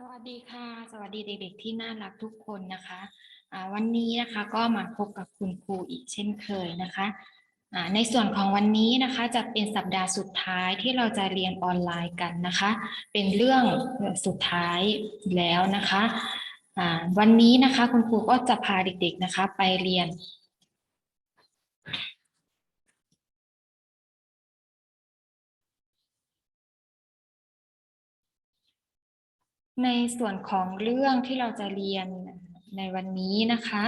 สวัสดีค่ะ สวัสดีเด็กๆที่น่ารักทุกคนนะคะวันนี้นะคะก็มาพบกับคุณครูอีกเช่นเคยนะคะในส่วนของวันนี้นะคะจะเป็นสัปดาห์สุดท้ายที่เราจะเรียนออนไลน์กันนะคะ เป็นเรื่องสุดท้ายแล้วนะคะวันนี้นะคะคุณครูก็จะพาเด็กๆนะคะไปเรียน ในส่วนของเรื่องที่เราจะเรียนในวันนี้นะคะ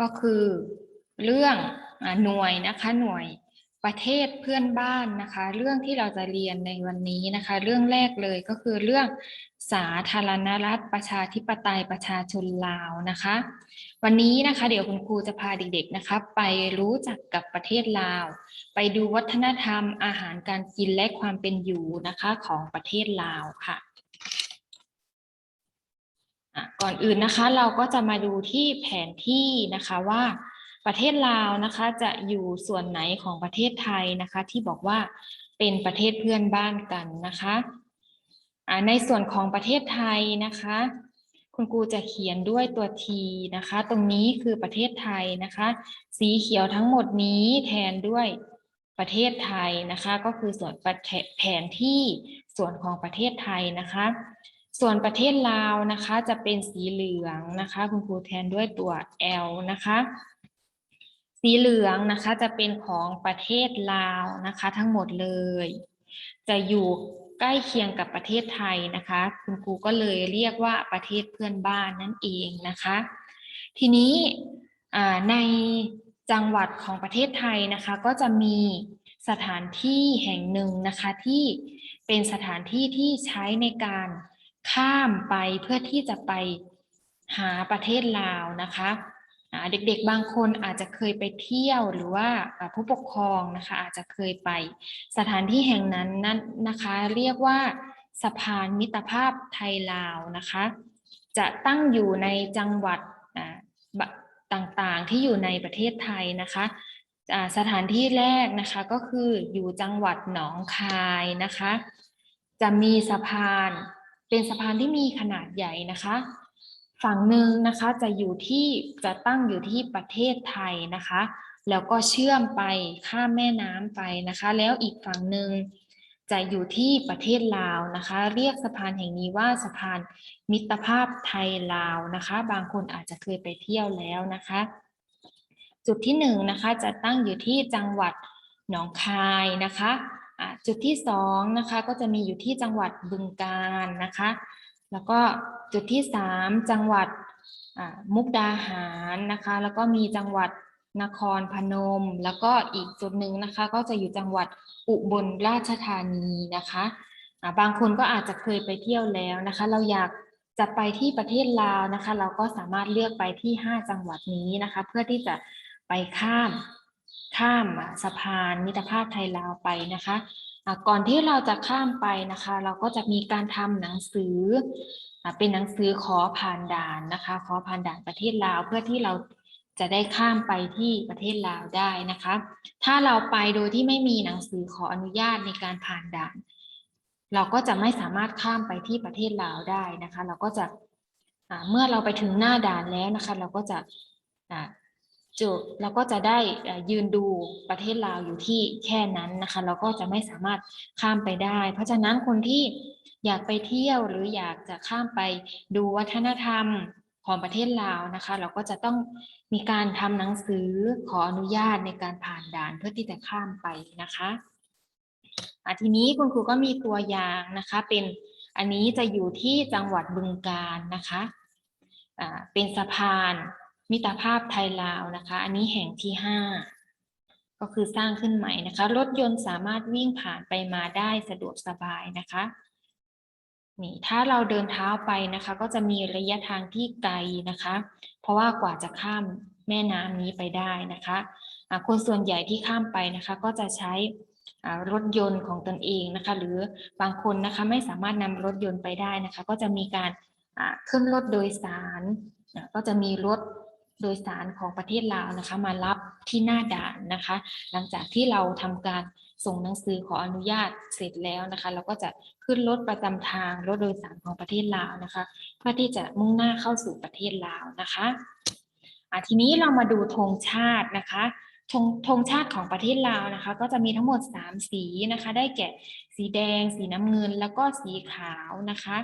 ก็คือเรื่องหน่วยนะคะหน่วยประเทศเพื่อนบ้านนะคะ เรื่องที่เราจะเรียนในวันนี้นะคะ เรื่องแรกเลยก็คือเรื่องสาธารณรัฐประชาธิปไตยประชาชนลาวนะคะ วันนี้นะคะ เดี๋ยวคุณครูจะพาเด็กๆนะคะ ไปรู้จักกับประเทศลาว ไปดูวัฒนธรรมอาหารการกินและความเป็นอยู่นะคะของประเทศลาวค่ะ ก่อนอื่นนะคะเราก็จะมาดูที่แผนที่นะคะว่าประเทศลาวนะคะจะอยู่ส่วนไหนของประเทศไทยนะคะ ที่บอกว่าเป็นประเทศเพื่อนบ้านกันนะคะในส่วนของประเทศไทยนะคะ คุณครูจะเขียนด้วยตัว T นะคะ ตรงนี้คือประเทศไทยนะคะ สีเขียวทั้งหมดนี้แทนด้วยประเทศไทยนะคะ ก็คือส่วนประเทศแผนที่ส่วนของประเทศไทยนะคะ ส่วนประเทศลาวนะคะจะเป็นสีเหลืองนะคะ คุณครูแทนด้วยตัว L นะคะ สีเหลืองนะคะจะเป็นของประเทศลาวนะคะ ทั้งหมดเลย จะอยู่ใกล้เคียงกับประเทศไทยนะคะ คุณครูก็เลยเรียกว่าประเทศเพื่อนบ้านนั่นเองนะคะ ทีนี้ในจังหวัดของประเทศไทยนะคะ ก็จะมีสถานที่แห่งหนึ่งนะคะที่เป็นสถานที่ที่ใช้ในการ ข้ามไปเพื่อที่จะไปหาประเทศลาวนะคะเด็กๆบางคนอาจจะเคยไปเที่ยวหรือว่าผู้ปกครองนะคะอาจจะเคยไปสถานที่แห่งนั้นนั้นนะคะเรียกว่าสะพานมิตรภาพไทยลาวนะคะ จะตั้งอยู่ในจังหวัดต่างๆที่อยู่ในประเทศไทยนะคะสถานที่แรกนะคะก็คืออยู่จังหวัดหนองคายนะคะ จะมีสะพาน เป็นสะพานที่มีขนาดใหญ่นะคะ ฝั่งหนึ่งนะคะจะอยู่ที่จะตั้งอยู่ที่ประเทศไทยนะคะ แล้วก็เชื่อมไปข้ามแม่น้ำไปนะคะ แล้วอีกฝั่งหนึ่งจะอยู่ที่ประเทศลาวนะคะ เรียกสะพานแห่งนี้ว่าสะพานมิตรภาพไทยลาวนะคะ บางคนอาจจะเคยไปเที่ยวแล้วนะคะ จุดที่หนึ่งนะคะจะตั้งอยู่ที่จังหวัดหนองคายนะคะอะ จุดที่สองนะคะก็จะมีอยู่ที่จังหวัดบึงกาฬนะคะ แล้วก็จุดที่สามจังหวัดมุกดาหารนะคะ แล้วก็มีจังหวัดนครพนม แล้วก็อีกจุดหนึ่งนะคะ ก็จะอยู่จังหวัดอุบลราชธานีนะคะอ่าบางคนก็อาจจะเคยไปเที่ยวแล้วนะคะ เราอยากจะไปที่ประเทศลาวนะคะ เราก็สามารถเลือกไปที่ 5 จังหวัดนี้นะคะ เพื่อที่จะไปข้าม ข้ามสะพานมิตรภาพไทยลาวไปนะคะะก่อนที่เราจะข้ามไปนะคะ เราก็จะมีการทำหนังสืออเป็นหนังสือขอผ่านด่านนะคะ ขอผ่านด่านประเทศลาวเพื่อที่เราจะได้ข้ามไปที่ประเทศลาวได้นะคะ ถ้าเราไปโดยที่ไม่มีหนังสือขออนุญาตในการผ่านด่าน เราก็จะไม่สามารถข้ามไปที่ประเทศลาวได้นะคะ เราก็จะเมื่อเราไปถึงหน้าด่านแล้วนะคะ เราก็จะ จุดเราก็จะได้ยืนดูประเทศลาวอยู่ที่แค่นั้นนะคะเราก็จะไม่สามารถข้ามไปได้ เพราะฉะนั้นคนที่อยากไปเที่ยวหรืออยากจะข้ามไปดูวัฒนธรรมของประเทศลาวนะคะ เราก็จะต้องมีการทำหนังสือขออนุญาตในการผ่านด่านเพื่อที่จะข้ามไปนะคะทีนี้คุณครูก็มีตัวอย่างนะคะ เป็นอันนี้จะอยู่ที่จังหวัดบึงกาฬนะคะเป็นสะพาน มิตรภาพไทยลาวนะคะ อันนี้แห่งที่ห้าก็คือสร้างขึ้นใหม่นะคะ รถยนต์สามารถวิ่งผ่านไปมาได้สะดวกสบายนะคะนี่ถ้าเราเดินเท้าไปนะคะ ก็จะมีระยะทางที่ไกลนะคะ เพราะว่ากว่าจะข้ามแม่น้ำนี้ไปได้นะคะะคนส่วนใหญ่ที่ข้ามไปนะคะ ก็จะใช้รถยนต์ของตนเองนะคะ หรือบางคนนะคะไม่สามารถนำรถยนต์ไปได้นะคะ ก็จะมีการขึ้นรถโดยสาร ก็จะมีรถ โดยสารของประเทศลาวนะคะ มารับที่หน้าด่านนะคะ หลังจากที่เราทำการส่งหนังสือขออนุญาตเสร็จแล้วนะคะ เราก็จะขึ้นรถประจำทางรถโดยสารของประเทศลาวนะคะ เพื่อที่จะมุ่งหน้าเข้าสู่ประเทศลาวนะคะอะทีนี้เรามาดูธงชาตินะคะธงธงชาติของประเทศลาวนะคะ ก็จะมีทั้งหมด 3 สีนะคะ ได้แก่สีแดง สีน้ำเงินแล้วก็สีขาวนะคะ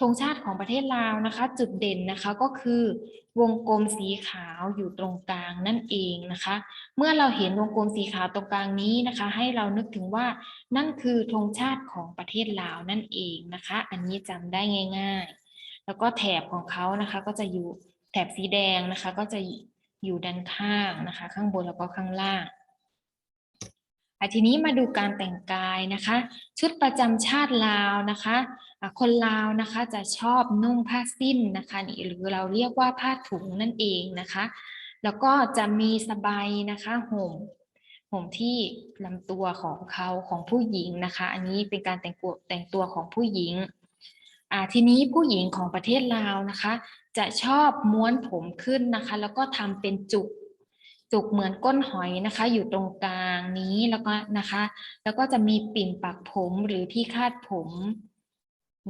ธงชาติของประเทศลาวนะคะ จุดเด่นนะคะก็คือวงกลมสีขาวอยู่ตรงกลางนั่นเองนะคะ เมื่อเราเห็นวงกลมสีขาวตรงกลางนี้นะคะ ให้เรานึกถึงว่านั่นคือธงชาติของประเทศลาวนั่นเองนะคะ อันนี้จำได้ง่าย ๆ แล้วก็แถบของเขานะคะก็จะอยู่แถบสีแดงนะคะ ก็จะอยู่ด้านข้างนะคะ ข้างบนแล้วก็ข้างล่าง ทีนี้มาดูการแต่งกายนะคะ ชุดประจำชาติลาวนะคะะคนลาวนะคะจะชอบนุ่งผ้าสิ้นนะคะนี่หรือเราเรียกว่าผ้าถุงนั่นเองนะคะ แล้วก็จะมีสบายนะคะห่มห่มที่ลำตัวของเขาของผู้หญิงนะคะ อันนี้เป็นการแต่งตัวแต่งตัวของผู้หญิงทีนี้ผู้หญิงของประเทศลาวนะคะ จะชอบม้วนผมขึ้นนะคะ แล้วก็ทำเป็นจุก จุกเหมือนก้นหอยนะคะ อยู่ตรงกลางนี้แล้วก็นะคะ แล้วก็จะมีปิ่นปักผมหรือที่คาดผม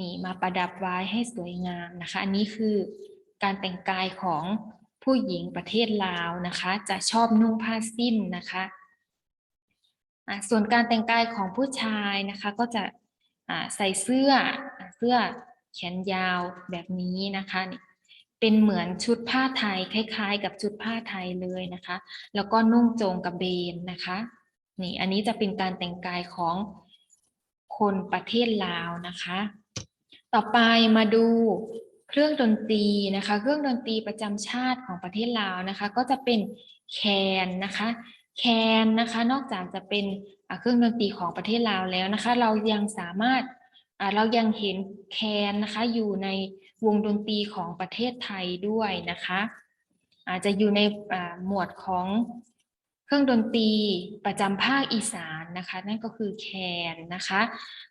นี่มาประดับไว้ให้สวยงามนะคะ อันนี้คือการแต่งกายของผู้หญิงประเทศลาวนะคะ จะชอบนุ่งผ้าสิ้นนะคะอะส่วนการแต่งกายของผู้ชายนะคะก็จะอ่าใส่เสื้อเสื้อแขนยาวแบบนี้นะคะนี่ เป็นเหมือนชุดผ้าไทยคล้าย ๆ กับชุดผ้าไทยเลยนะคะ แล้วก็นุ่งโจงกระเบนนะคะ นี่อันนี้จะเป็นการแต่งกายของคนประเทศลาวนะคะ ต่อไปมาดูเครื่องดนตรีนะคะ เครื่องดนตรีประจำชาติของประเทศลาวนะคะ ก็จะเป็นแคนนะคะ แคนนะคะ นอกจากจะเป็นเครื่องดนตรีของประเทศลาวแล้วนะคะ เรายังสามารถเรายังเห็นแคนนะคะอยู่ใน วงดนตรีของประเทศไทยด้วยนะคะ อาจจะอยู่ในหมวดของเครื่องดนตรีประจำภาคอีสานนะคะ นั่นก็คือแคนนะคะ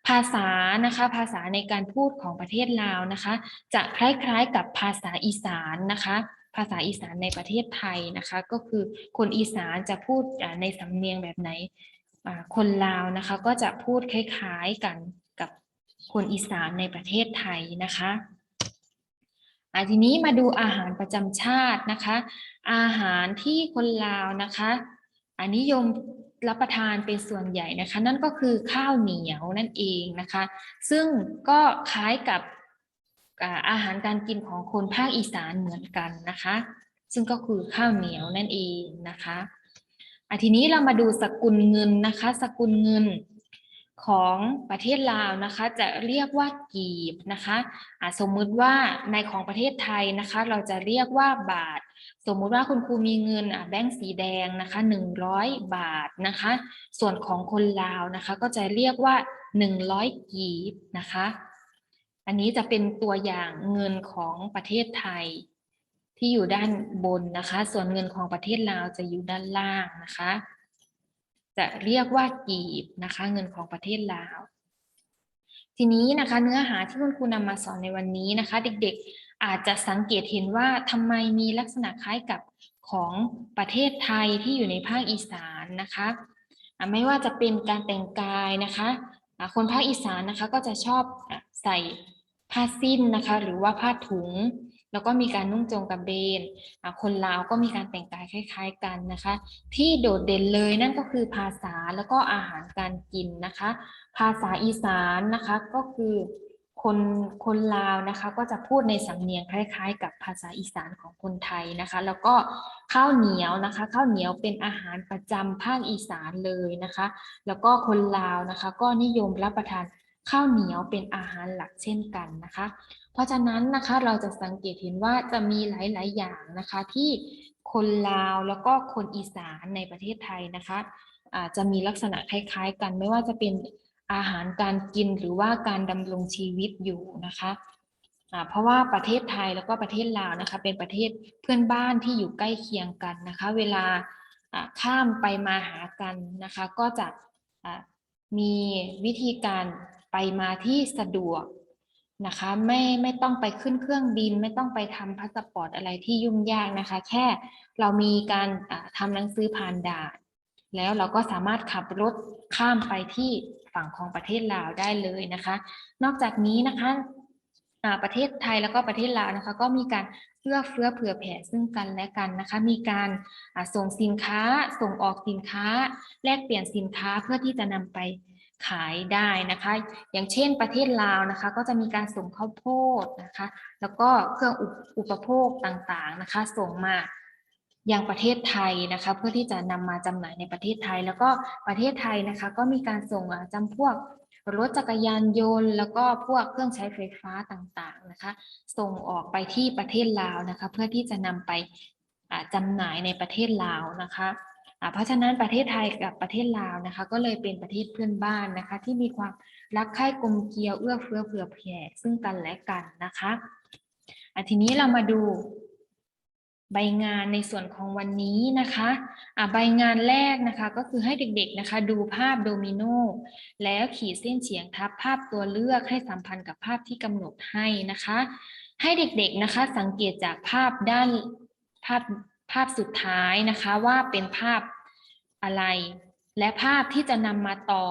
ภาษานะคะภาษาในการพูดของประเทศลาวนะคะ จะคล้ายๆกับภาษาอีสานนะคะ ภาษาอีสานในประเทศไทยนะคะ ก็คือคนอีสานจะพูดในสำเนียงแบบไหนคนลาวนะคะก็จะพูดคล้ายๆกันกับคนอีสานในประเทศไทยนะคะ ทีนี้มาดูอาหารประจำชาตินะคะ อาหารที่คนลาวนะคะอันนิยมรับประทานเป็นส่วนใหญ่นะคะ นั่นก็คือข้าวเหนียวนั่นเองนะคะ ซึ่งก็คล้ายกับอาอาหารการกินของคนภาคอีสานเหมือนกันนะคะ ซึ่งก็คือข้าวเหนียวนั่นเองนะคะอะทีนี้เรามาดูสกุลเงินนะคะ สกุลเงิน ของประเทศลาวนะคะจะเรียกว่ากีบนะคะะสมมุติว่าในของประเทศไทยนะคะ เราจะเรียกว่าบาท สมมุติว่าคุณครูมีเงินแบงค์สีแดงนะคะหนึ่งร้อยบาทนะคะ ส่วนของคนลาวนะคะก็จะเรียกว่าหนึ่งร้อยกีบนะคะ อันนี้จะเป็นตัวอย่างเงินของประเทศไทย ที่อยู่ด้านบนนะคะ ส่วนเงินของประเทศลาวจะอยู่ด้านล่างนะคะ จะเรียกว่ากีบนะคะ เงินของประเทศลาว ทีนี้นะคะเนื้อหาที่คุณครูนำมาสอนในวันนี้นะคะ เด็กๆอาจจะสังเกตเห็นว่าทำไมมีลักษณะคล้ายกับของประเทศไทยที่อยู่ในภาคอีสานนะคะไม่ว่าจะเป็นการแต่งกายนะคะคนภาคอีสานนะคะก็จะชอบใส่ผ้าสิ้นนะคะ หรือว่าผ้าถุง แล้วก็มีการนุ่งโจงกระเบน คนลาวก็มีการแต่งกายคล้าย ๆกันนะคะ ที่โดดเด่นเลยนั่นก็คือภาษาแล้วก็อาหารการกินนะคะ ภาษาอีสานนะคะก็คือคนคนลาวนะคะก็จะพูดในสำเนียงคล้าย ๆ กับภาษาอีสานของคนไทยนะคะ แล้วก็ข้าวเหนียวนะคะข้าวเหนียวเป็นอาหารประจำภาคอีสานเลยนะคะ แล้วก็คนลาวนะคะ ก็นิยมรับประทาน ข้าวเหนียวเป็นอาหารหลักเช่นกันนะคะ เพราะฉะนั้นนะคะเราจะสังเกตเห็นว่าจะมีหลาย ๆ อย่างนะคะที่คนลาวแล้วก็คนอีสานในประเทศไทยนะคะอาจจะมีลักษณะคล้าย ๆ กันไม่ว่าจะเป็นอาหารการกินหรือว่าการดำรงชีวิตอยู่นะคะเพราะว่าประเทศไทยแล้วก็ประเทศลาวนะคะเป็นประเทศเพื่อนบ้านที่อยู่ใกล้เคียงกันนะคะ เวลาข้ามไปมาหากันนะคะ ก็จะมีวิธีการ ไปมาที่สะดวกนะคะไม่ไม่ต้องไปขึ้นเครื่องบิน ไม่ต้องไปทำพาสปอร์ตอะไรที่ยุ่งยากนะคะ แค่เรามีการทำหนังสือผ่านด่าน แล้วเราก็สามารถขับรถข้ามไปที่ฝั่งของประเทศลาวได้เลยนะคะ นอกจากนี้นะคะประเทศไทยแล้วก็ประเทศลาวนะคะก็มีการเอื้อเฟื้อเผื่อแผ่ซึ่งกันและกันนะคะมีการส่งสินค้าส่งออกสินค้า แลกเปลี่ยนสินค้าเพื่อที่จะนำไป ขายได้นะคะ อย่างเช่นประเทศลาวนะคะ ก็จะมีการส่งข้าวโพดนะคะ แล้วก็เครื่องอุปอุปโภคต่างๆนะคะ ส่งมาอยังประเทศไทยนะคะ เพื่อที่จะนำมาจำหน่ายในประเทศไทย แล้วก็ประเทศไทยนะคะ ก็มีการส่งอ่าพวกรถจักรยานยนต์ แล้วก็พวกเครื่องใช้ไฟฟ้าต่างๆนะคะ ส่งออกไปที่ประเทศลาวนะคะ เพื่อที่จะนำไปอ่าจำหน่ายในประเทศลาวนะคะ เพราะฉะนั้นประเทศไทยกับประเทศลาวนะคะ ก็เลยเป็นประเทศเพื่อนบ้านนะคะ ที่มีความรักใคร่กลมเกลียวเอื้อเฟื้อเผื่อแผ่ซึ่งกันและกันนะคะอะทีนี้เรามาดูใบงานในส่วนของวันนี้นะคะอะใบงานแรกนะคะก็คือให้เด็กๆนะคะดูภาพโดมิโนแล้วขีดเส้นเฉียงทับภาพตัวเลือกให้สัมพันธ์กับภาพที่กำหนดให้นะคะ ให้เด็กๆนะคะสังเกตจากภาพด้านภาพภาพสุดท้ายนะคะว่าเป็นภาพ อะไร และภาพที่จะนำมาต่อ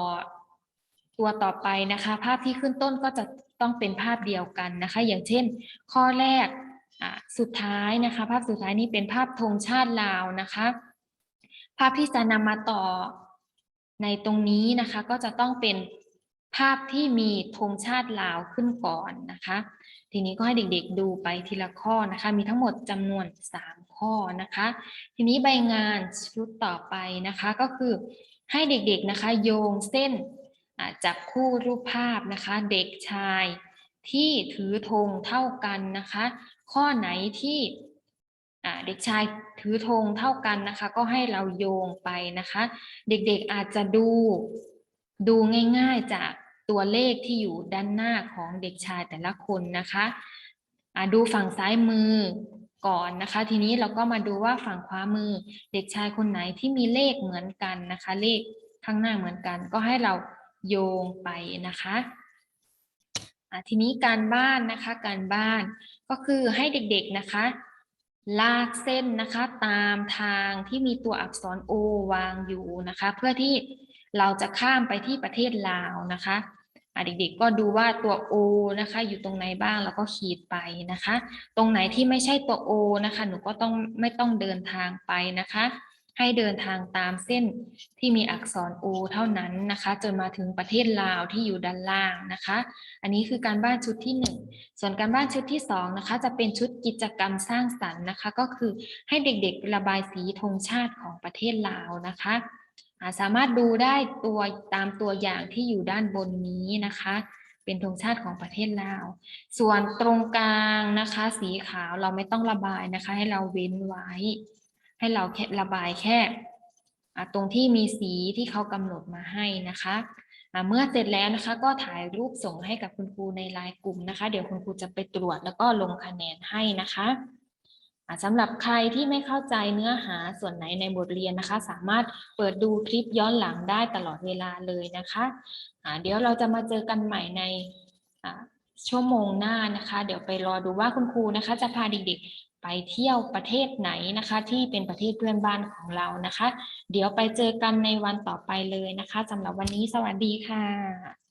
ตัวต่อไปนะคะ ภาพที่ขึ้นต้นก็จะต้องเป็นภาพเดียวกันนะคะ อย่างเช่น ข้อแรกสุดท้ายนะคะ ภาพสุดท้ายนี้เป็นภาพธงชาติลาวนะคะ ภาพที่จะนำมาต่อในตรงนี้นะคะ ก็จะต้องเป็น ภาพที่มีธงชาติลาวขึ้นก่อนนะคะ ทีนี้ก็ให้เด็กๆดูไปทีละข้อนะคะ มีทั้งหมดจำนวน 3 ข้อนะคะ ทีนี้ใบงานชุดต่อไปนะคะก็คือให้เด็กๆนะคะโยงเส้นจับคู่รูปภาพนะคะ เด็กชายที่ถือธงเท่ากันนะคะ ข้อไหนที่เด็กชายถือธงเท่ากันนะคะ ก็ให้เราโยงไปนะคะ เด็กๆอาจจะดูดูง่าย ๆจาก ตัวเลขที่อยู่ด้านหน้าของเด็กชายแต่ละคนนะคะดูฝั่งซ้ายมือก่อนนะคะ ทีนี้เราก็มาดูว่าฝั่งขวามือเด็กชายคนไหนที่มีเลขเหมือนกันนะคะ เลขข้างหน้าเหมือนกัน ก็ให้เราโยงไปนะคะะทีนี้การบ้านนะคะการบ้านก็คือให้เด็กๆนะคะ ลากเส้นนะคะตามทางที่มีตัวอักษร O วางอยู่นะคะ เพื่อที่ เราจะข้ามไปที่ประเทศลาวนะคะเด็กๆก็ดูว่าตัว O นะคะ อยู่ตรงไหนบ้างแล้วก็ขีดไปนะคะ ตรงไหนที่ไม่ใช่ตัว O นะคะ หนูก็ต้องไม่ต้องเดินทางไปนะคะ ให้เดินทางตามเส้นที่มีอักษร O เท่านั้นนะคะ จนมาถึงประเทศลาวที่อยู่ด้านล่างนะคะ อันนี้คือการบ้านชุดที่หนึ่งส่วนการบ้านชุดที่สองนะคะ จะเป็นชุดกิจกรรมสร้างสรรค์นะคะ ก็คือให้เด็กๆระบายสีธงชาติของประเทศลาวนะคะ สามารถดูได้ตัวตามตัวอย่างที่อยู่ด้านบนนี้นะคะ เป็นธงชาติของประเทศลาว ส่วนตรงกลางนะคะ สีขาวเราไม่ต้องระบายนะคะ ให้เราเว้นไว้ ให้เราแค่ระบายแค่ตรงที่มีสีที่เขากำหนดมาให้นะคะเมื่อเสร็จแล้วนะคะก็ถ่ายรูปส่งให้กับคุณครูในไลน์กลุ่มนะคะ เดี๋ยวคุณครูจะไปตรวจแล้วก็ลงคะแนนให้นะคะ สำหรับใครที่ไม่เข้าใจเนื้อหาส่วนไหนในบทเรียนนะคะ สามารถเปิดดูคลิปย้อนหลังได้ตลอดเวลาเลยนะคะอ่าเดี๋ยวเราจะมาเจอกันใหม่ในชั่วโมงหน้านะคะ เดี๋ยวไปรอดูว่าคุณครูนะคะ จะพาเด็กๆไปเที่ยวประเทศไหนนะคะ ที่เป็นประเทศเพื่อนบ้านของเรานะคะ เดี๋ยวไปเจอกันในวันต่อไปเลยนะคะสำหรับวันนี้สวัสดีค่ะ